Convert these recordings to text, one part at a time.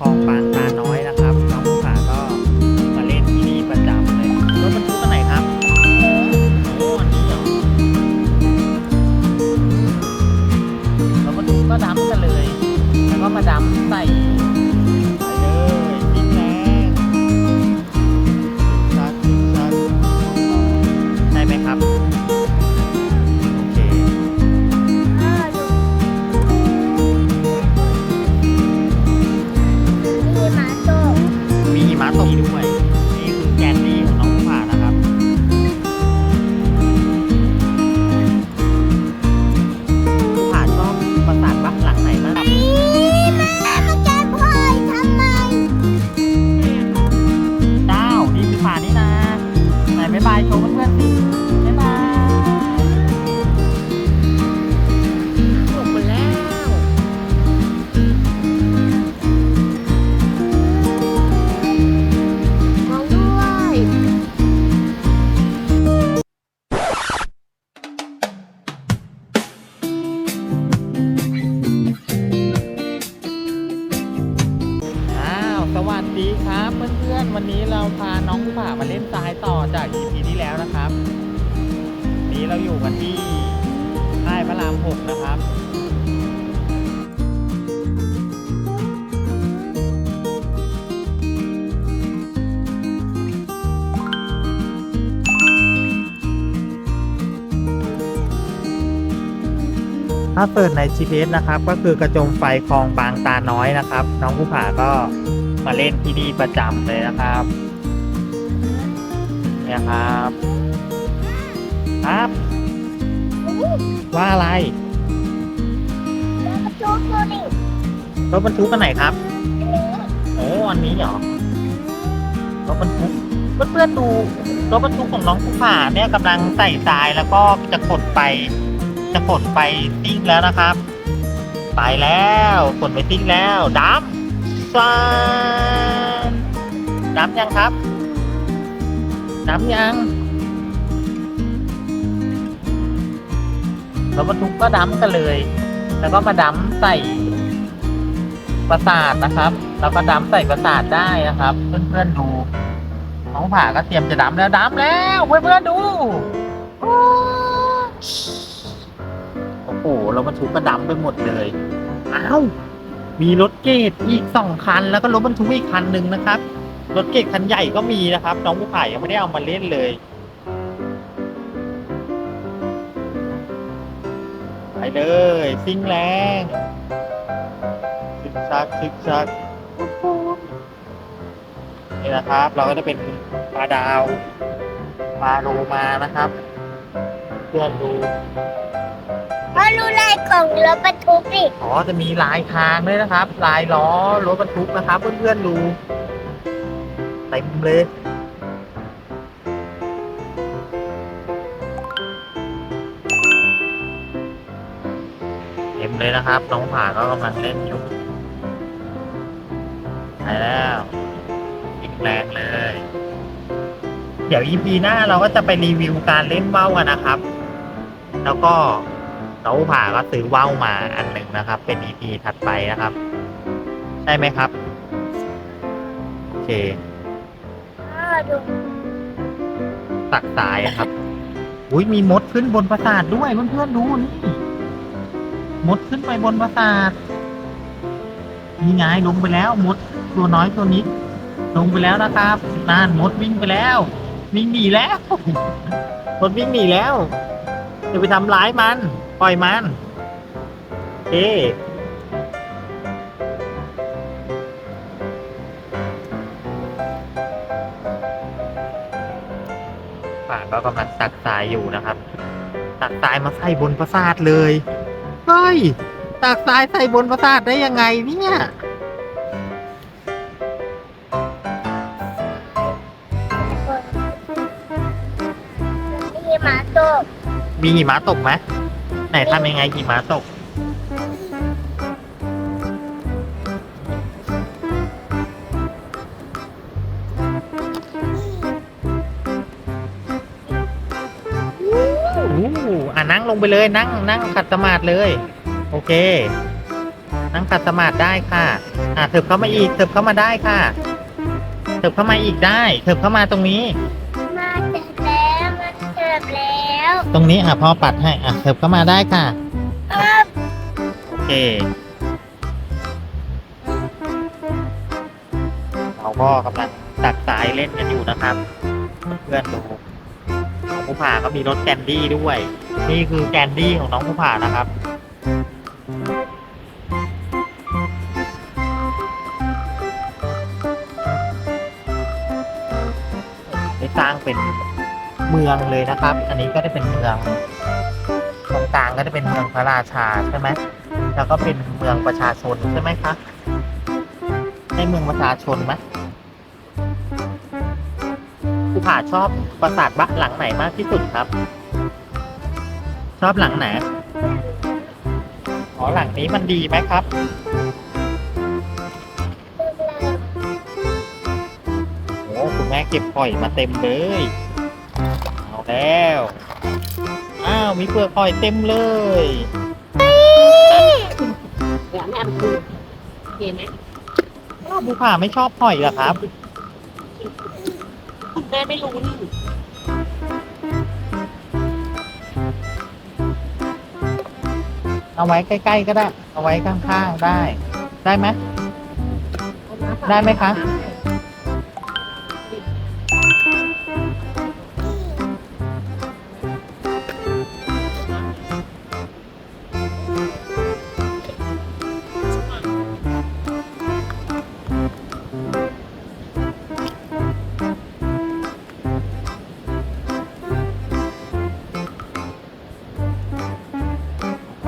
คลองบา นๆวันนี้เราพาน้องภูผามาเล่นทรายต่อจาก EP ที่แล้วนะครับ นี้เราอยู่กันที่ค่ายพระรามหกนะครับ ถ้าเปิดใน GPS นะครับ ก็คือกระจมไฟคลองบางตาน้อยนะครับ น้องผู้ผาก็ มาเล่นที่นี่ประจำเลยนะครับเนี่ยครับ ครับ ว่าอะไรแล้วก็โจ๊กตัวนี้รถบรรทุกกันไหนครับอันนี้โอ้อันนี้เหรอรถบรรทุกเพื่อนๆดูรถบรรทุกของน้องผู้ผาเนี่ยกำลังใส่ทรายแล้วก็จะขนไป จะขนไปซิ่งแล้วนะครับ ไปแล้วขนไปซิ่งแล้วดับ ซานดับยังครับดับยังรถบรรทุกก็ดัมกันเลย แล้วก็มาดัมใส่ประสาทนะครับแล้วก็ดัมใส่ประสาทได้นะครับ เพื่อนๆดูน้องผ่าก็เตรียมจะดัมแล้วดัมแล้วเพื่อนๆดูโอ้โหเราบรรทุกก็ดัมไปหมดเลยอ้าว มีรถเกตอีกสองคัน แล้วก็รถบรรทุกอีกคันหนึ่งนะครับ รถเกตคันใหญ่ก็มีนะครับ น้องผู้ผ่ายังไม่ได้เอามาเล่นเลยไปเลยซิ่งแรงซึกซักซึกซักนี่นะครับ เราก็จะเป็นปลาดาวปลาโลมานะครับเพื่อนดู รู้ลายของรถบรรทุกดิอ๋อจะมีลายทางด้วยนะครับ ลายล้อรถบรรทุกนะครับเพื่อนๆดูเต็มเลยเต็มเลยนะครับ น้องผาก็กำลังเล่นอยู่ไปแล้วอีกแรงเลย เดี๋ยว EP หน้าเราก็จะไปรีวิวการเล่นว่าวกันนะครับ แล้วก็ น้องผาก็ซื้อว่าวมาอันหนึ่งนะครับ เป็น EP ถัดไปนะครับ ใช่ไหมครับ โอเคตักสายอะครับอุ้ยมีมดขึ้นบนปราสาทด้วยเพื่อนๆดูนี่มดขึ้นไปบนปราสาทนี่ไงลงไปแล้วมดตัวน้อยตัวนี้ ลงไปแล้วนะครับนั่นมดวิ่งไปแล้ววิ่งหนีแล้วมดวิ่งหนีแล้วจะไปทำร้ายมัน ปล่อยมันโอเคป่าก็กำลังตักทรายอยู่นะครับ ตักทรายมาใส่บนปราสาทเลยเฮ้ยตักทรายใส่บนปราสาทได้ยังไงเนี่ยมีหมาโตมีหิมะตกไหมไห นทำยังไงหิมะตก อู้อะนั่งลงไปเลยนั่งนั่งขัดสมาธิเลย โอเค นั่งขัดสมาธิได้ค่ะ อะเถิบเข้ามาอีกเถิบเข้ามาได้ค่ะเถิบเข้ามาอีกได้เถิบเข้ามาตรงนี้ มาเสร็จแล้วมาเสร็จ แล้วตรงนี้อะพ่อปัดให้อะเถิบเข้ามาได้ค่ะครับโอเค เราก็กำลังตักสายเล่นกันอยู่นะครับ เพื่อนดูน้องผู้ผ่าก็มีรถแกนดี้ด้วย นี่คือแกนดี้ของน้องผู้ผ่านะครับ มืองเลยนะครับ อันนี้ก็ได้เป็นเมืองตรงกลางก็จะเป็นเมืองพระราชาใช่ไหมแล้วก็เป็นเมืองประชาชนใช่ไหมคะในเมืองประชาชนไหมผู้ผ่าชอบปราสาทบ้านหลังไหนมากที่สุดครับ ชอบหลังไหนอ๋อหลังนี้มันดีไหมครับโอ้คุณแม่เก็บหอยมาเต็มเลย เอาแล้ว อ้าว มีเปลือกหอยเต็มเลยเดี๋ยวแม่เอาไปคืนโอเคไหมอ้าวภูผาไม่ชอบหอยเหรอครับแม่ไม่รู้นี่เอาไว้ใกล้ ๆ ก็ได้ เอาไว้ข้างๆได้ ได้ไหม ได้ไหมคะ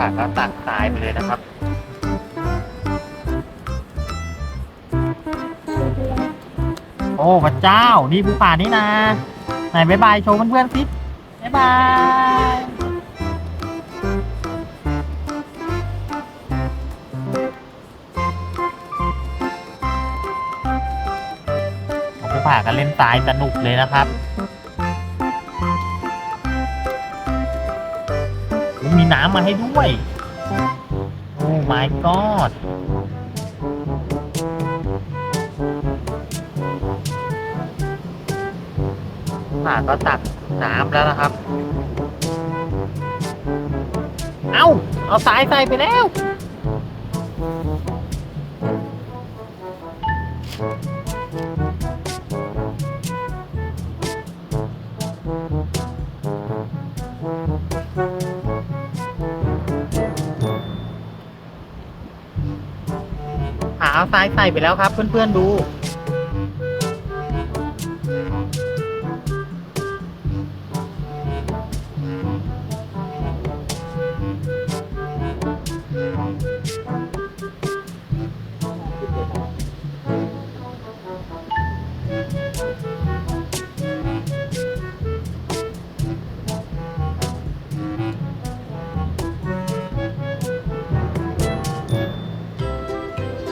่าก็ตักทรายไปเลยนะครับ โอ้พระเจ้า นี่ภูผานี่นะ ไหนบายบายโชว์เพื่อนๆสิบายบายภูผาก็เล่นทรายสนุกเลยนะครับ มีน้ำมาให้ด้วย โอ้ my god ป่าก็ตักน้ำแล้วนะครับ เอาเอาสายใส่ไปแล้วหา เอาสายใส่ไปแล้วครับ เพื่อนๆดู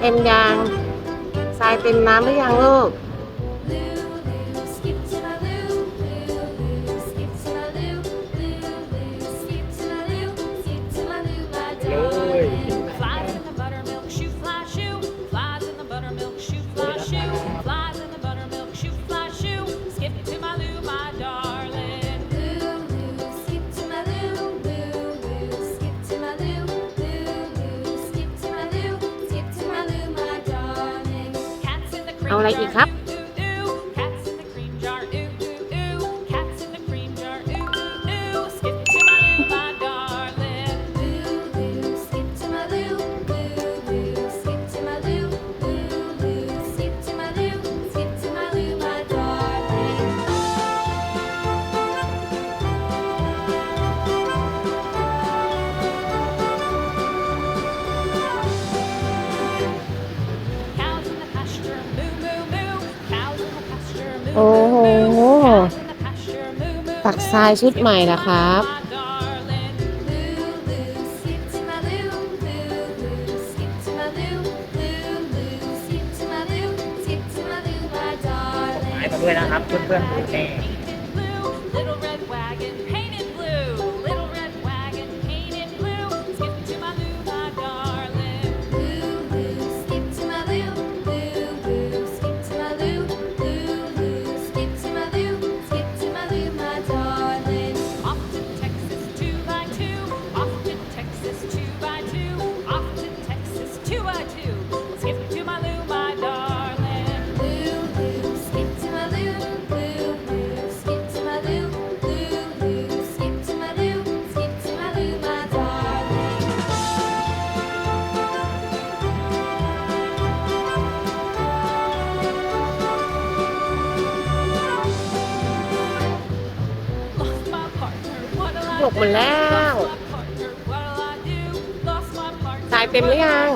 เอ็มยางทรายเต็มน้ำหรือยังลูก โอ้โห ตักทรายชุดใหม่นะครับ หายมาด้วยนะครับเพื่อนๆดูแน่ Little หมดแล้ว สายเต็มหรือยัง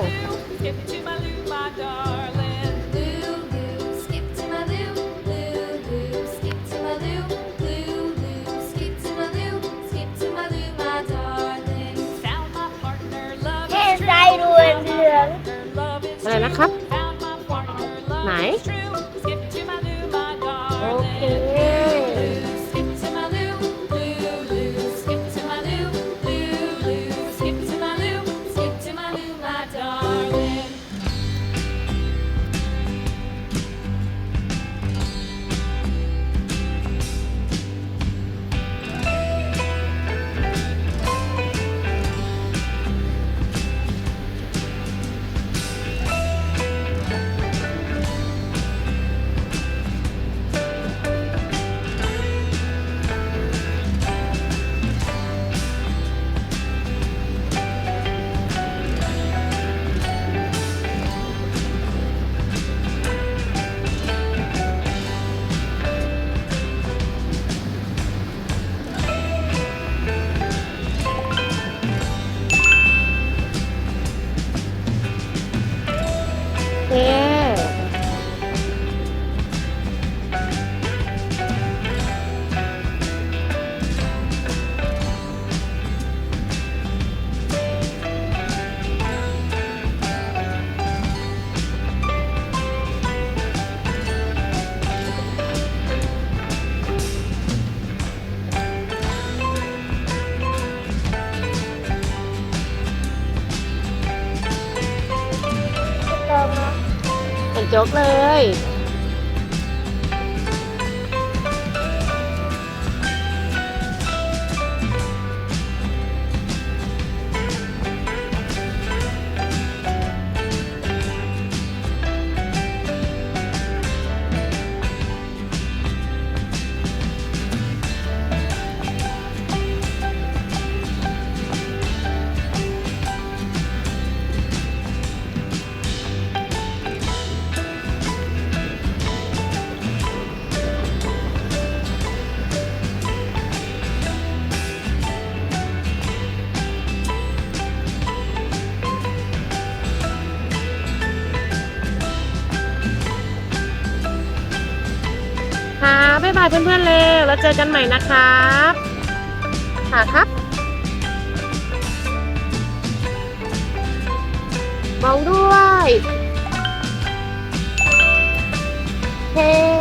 เพื่อนๆแล้วแล้วเจอกันใหม่นะครับค่ะครับมองด้วยเฮ้